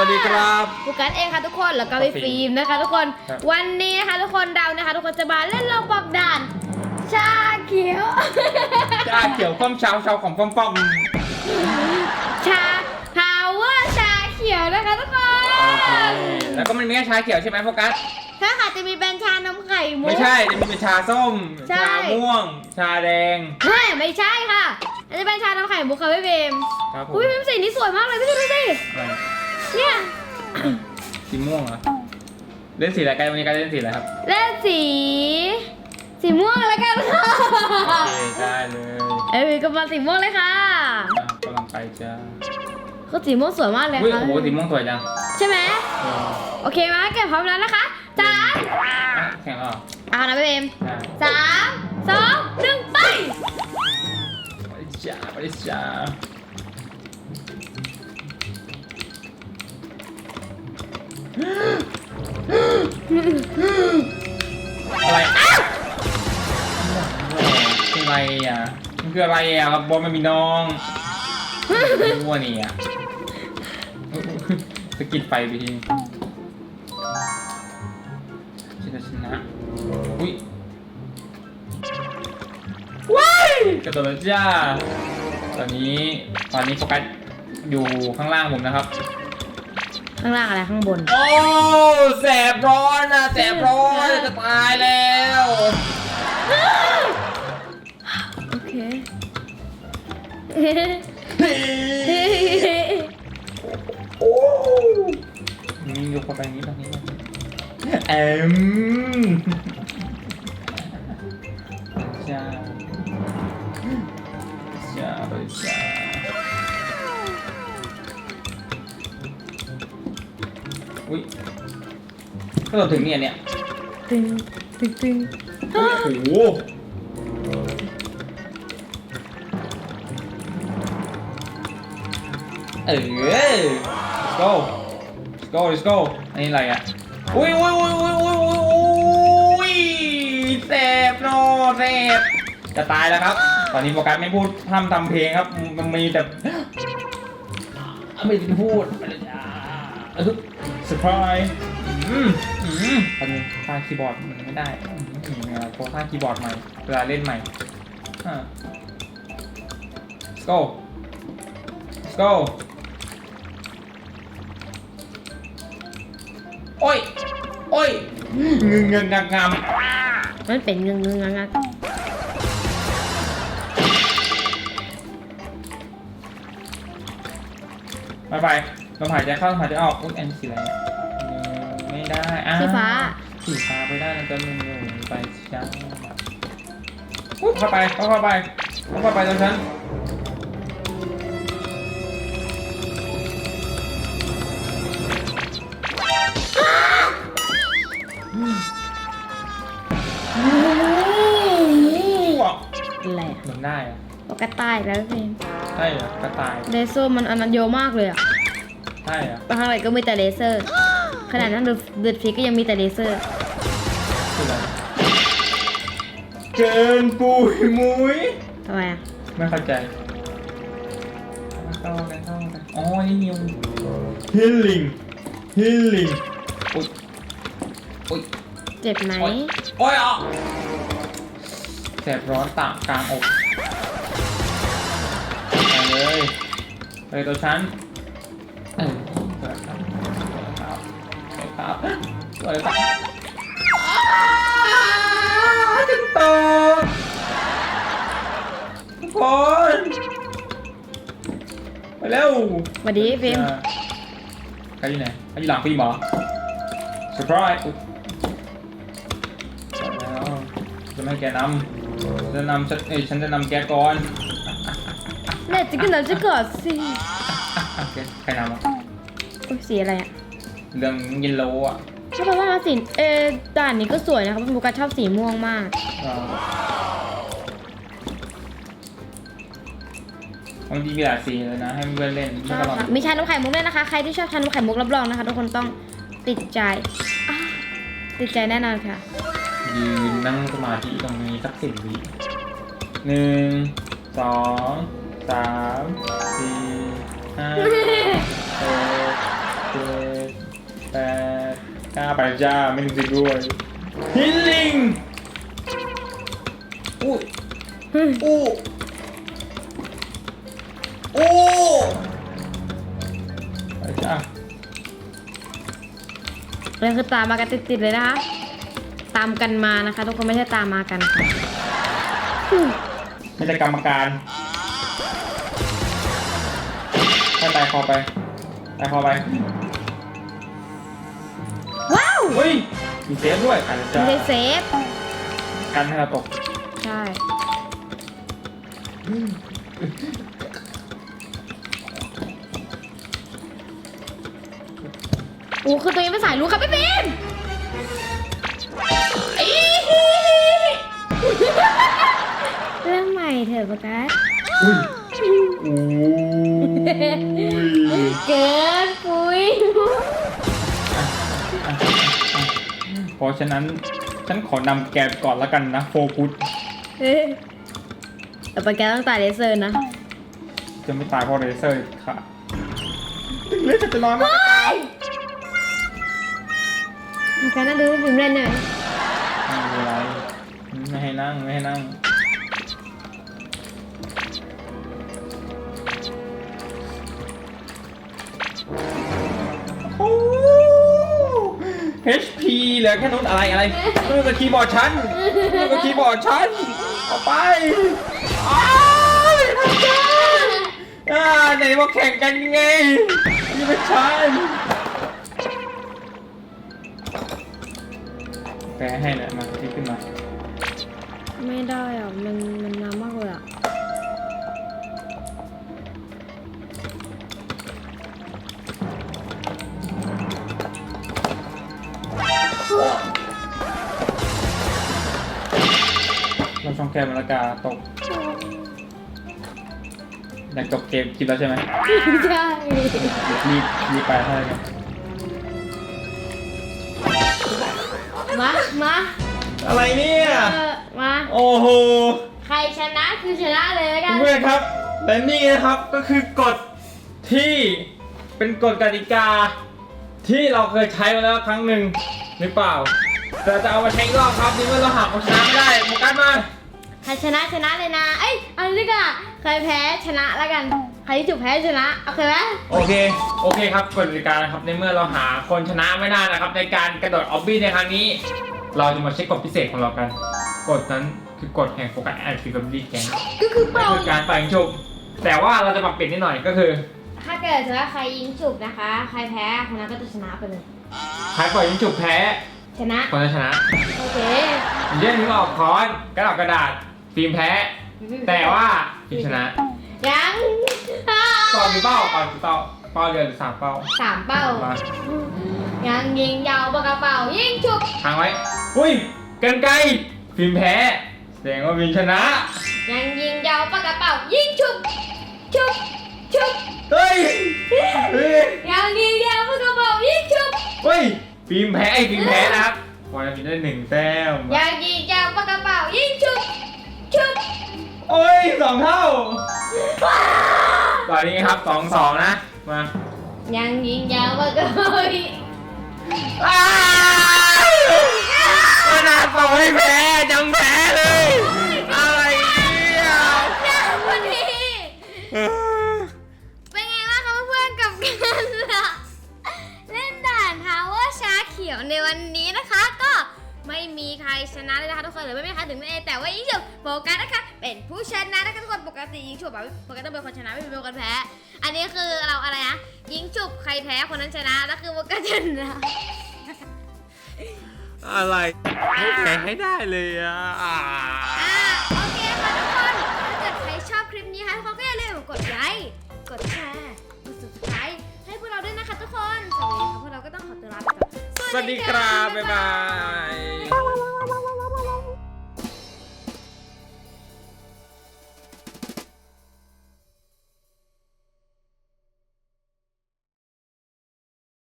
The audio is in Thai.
วัสดีครับโฟกัสเองค่ะทุกคนแล้วก็พี่ฟิล์มนะคะ ทุกคนครับ วันนี้นะคะทุกคนเรานะคะ ทุกคนจะมาเล่นโลกบอกด่าน ชาเขียวชาเขียวข้อมเช้าเช้าของป้อมป้อมชาพาวเวอร์ชาเขียวนะคะทุกคนแล้วก็มันมีแค่ชาเขียวใช่ไหมโฟกัส ถ้าค่ะจะมีเป็นชานมไข่มุก ไม่ใช่จะมีเป็นชาส้ม ใช่ ชาม่วง ชาแดงไม่ไม่ใช่ค่ะอันนี้เป็นชานมไข่มุกค่ะพี่ฟิล์มครับผมอุ้ยพี่ฟิล์มสีนี้สวยมากเลยพี่ฟิล์มดูสิอะไร เนี่ย สีม่วงเหรอเล่นสีอะไรกันวันนี้กันเล่นสีอะไรครับเล่นสี สีม่วงแล้วกันค่ะโอเคได้เลยเอ้ยก็มาสีม่วงเลยค่ะอะกำลังไปจ้าก็สีม่วงสวยมากเลยอุ้ยค่ะโอ้โหสีม่วงสวยจังใช่ไหมเออโอเคมาเก็บพร้อมแล้วนะคะสามอะแข่งแล้วเหรอเอานะพี่เบมอะสามสองหนึ่งไป ไปจ้าไปจ้า อะไรอ้าวคืออะไรอะมันคืออะไรอะบอลมันมีน้องไม่รู้ว่านี่อะสะกิดไฟไปทีฉันจะชนะอุ้ยว้ายกระโดดแล้วจ้าตอนนี้ตอนนี้โฟกัสอยู่ข้างล่างผมนะครับ ข้างล่างอะไรข้างบน โอ้แสบร้อนนะแสบร้อนจะตายแล้วโอเคโอ้นี่ยกเข้าไปนี้ตรงนี้เอ็ม ก็เราถึงเนี่ยเนี่ยตึงตึงตึงโอ้โหเออ let's go let's go let's go อันนี้อะไรอะอุ้ยอุ้ยอุ้ยอุ้ยอุ้ยอุ้ยอุ้ยเสพโนเสพจะตายแล้วครับ ตอนนี้โฟกัสไม่พูดทำทำเพลงครับ มันมีแต่ไม่ได้พูดไปเลยจ้าเซอร์ไพรส์ อืมอืมตอนนี้ค่าคีย์บอร์ดมันไม่ได้อืมอืมเอาโทรค่าคีย์บอร์ดใหม่ เวลาเล่นใหม่อ่า let's go let's go โอ้ย โอ้ยเงงเงงงักงามมันเป็นเงึงเงึงงักงักไปไปลมหายใจเข้าลมหายใจออกอุ้ยอันนสีอะไรเนี่ยอืม ไม่ได้อะสีฟ้า สีฟ้าไปได้นะจ๊ะหนุ่มๆไปจ้าปุ๊บเข้าไปเข้าเข้าไปเข้าไปตรงฉันว้าวอะไรอะเหมือนได้อะปกระต่ายแล้วพี่ฟิล์มใช่เหรอกระต่ายเลเซอร์มันอันนั้นเยอะมากเลยอะใช่เหรอบางครั้งไหนก็มีแต่เลเซอร์ ขนาดนั้นดูเดือดฟิกก็ยังมีแต่เลเซอร์คืออะไรเกินปุยมุยทำไมอะไม่เข้าใจเข้ากันเข้ากันอ๋อ นี่นิว healing healing อุ๊ยอุ๊ยเจ็บไหม โอ๊ยโอ๊ยอะแสบร้อนตากกลางอกไปเลยไปตัวฉันเออ ครับสวยครับอ้าวจะตกทุกคนไปเร็วสวัสดีฟิล์มใครอยู่ไหนใครอยู่หลังฟิล์มเหรอเซอร์ไพรส์อุ๊ยแล้วจะไม่ให้แกนำจะนำฉันเอ้ยฉันจะนำแกก่อนเน็ตจะกินแล้วจะกอดสิ โอเคใครนำอะอุ๊ยสีอะไรอะ เรื่องเยลโล่อะถ้าแปลว่าสีเออด่านนี้ก็สวยนะครับโฟกัสชอบสีม่วงมากอ่าบางทีมีหลายสีเลยนะให้เพื่อนเล่นไม่ใช่ต้องลองค่ะมีชานมไข่มุกด้วยนะคะ ใครที่ชอบชานมไข่มุกรับรองนะคะทุกคนต้องติดใจอ่าติดใจแน่นอนค่ะยืนนั่งสมาธิตรงนี้สักสิบวิหนึ่งสองสามสี่ห้าหกเจ็ด ไปจ้าไม่ถึงสิด้วยฮิลลิงอู้อืมอู้อู้ไปจ้าเลยคือตามมากันติดๆเลยนะคะ ตามกันมานะคะ ทุกคนไม่ใช่ตามมากันค่ะไม่ใช่กรรมการให้ตายคอไปตายคอไป ว้าวเฮ้ยมีเซฟด้วยไปจ้าไม่ใช่เซฟ กันให้เราตกใช่โอ้คือตัวเองเป็นสายรู้ครับพี่บีมอีเรื่องใหม่เถอะโฟกัสอุ้ยอุ้ยเกิน เพราะฉะนั้นฉันขอนำแกนก่อนแล้วกันนะโฟกุสเฮ้ยแต่ปะแกต้องตายเลเซอร์นะจะไม่ตายเพราะเลเซอร์ค่ะถึงเลือดจะน้อยมากก็ตายปะแกนั่งดูพี่บีมเล่นหน่อยไม่เป็นไรไม่ให้นั่งไม่ให้นั่ง HP เหลือแค่นู้นอะไรอะไรนู่นกับคีย์บอร์ดฉันนู่นกับคีย์บอร์ดฉันเอาไปอ้าวทำได้อ่าไหนว่าแข่งกันยังไงนี่เป็นฉันแปลให้แหละมาที่ขึ้นมา ไม่ได้อะ มันมันน้ำมากเลยอะ ช่องแคบมรกาตกอยากจบเกมคลิปแล้วใช่ไหมใช่เดี๋ยวรีบรีบไปเท่าไหร่กันมา มาอะไรเนี่ย เออมา โอ้โหใครชนะคือชนะเลยแล้วกัน เพื่อนๆครับและนี่นะครับก็คือกฎที่เป็นกฎกติกา ที่เราเคยใช้มาแล้วครั้งหนึ่งหรือเปล่า แต่จะเอามาใช้อีกรอบครับในเมื่อเราหาคนชนะไม่ได้โฟกัสมาใครชนะชนะเลยนะ เอ้ยเอาดีกว่าใครแพ้ชนะแล้วกัน ใครที่ถูกแพ้ชนะ โอเคไหมโอเค โอเคครับกฎกติกานะครับ ในเมื่อเราหาคนชนะไม่ได้นะครับ ในการกระโดดออบบี้ในครั้งนี้ เราจะมาเช็คกฎพิเศษของเรากัน กฎนั้นคือกฎแห่งโฟกัสแอนด์ฟิกบี้แกงก็คือเป่าคือการไปล่อยยิงฉุบแต่ว่าเราจะปรับเปลี่ยนนิดหน่อยก็คือ ถ้าเกิดสมมติว่าใครยิงฉุบนะคะ ใครแพ้คนนั้นก็จะชนะไปเลย ใครปล่อยยิงฉุบแพ้ ชนะ คนจะชนะ โอเคอย่างเช่นมึงออกคอนกระดาษกระดาษ ฟิล์มแพ้ แต่ว่าฟิล์มชนะยังเป้ากี่เป้าเป้ากี่เป้าเป้าเดียวหรือสามเป้าสามเป้า มายังยิงยาวปากกระเป๋ายิงฉุบทางไว้ อุ้ยกันไกลฟิล์มแพ้แสดงว่าฟิล์มชนะ ยังยิงยาวปากกระเป๋ายิงฉุบฉุบฉุบเฮ้ยเฮ้ยยังยิงยาวปากกระเป๋ายิงฉุบเฮ้ยฟิล์มแพ้ไอ้ฟิล์มแพ้นะครับพอจะฟิล์มได้หนึ่งแต้มยังยิง อ้ยสองเท่าตอนนี้ครับสองสองนะ มายังยิงยาวปากกระเป๋ายิงอ้าวขนาดต่อให้แพ้ยังแพ้เล คะทุกคนปกติยิงฉุบแบบโฟกัสต้องเป็นคนชนะไม่เป็นคนแพ้ อันนี้คือเราอะไรนะยิงฉุบใครแพ้คนนั้นชนะแล้วคือโฟกัสชนะอะไรไม่แพ้ให้ได้เลยอะอ่าโอเคค่ะทุกคนถ้าเกิดใครชอบคลิปนี้ค่ะทุกคนก็อย่าลืมกดไลค์กดแชร์กด subscribe ให้พวกเราด้วยนะคะทุกคนสวัสดีค่ะพวกเราก็ต้องขอตัวลาไปก่อน สวัสดีครับ บ๊ายบา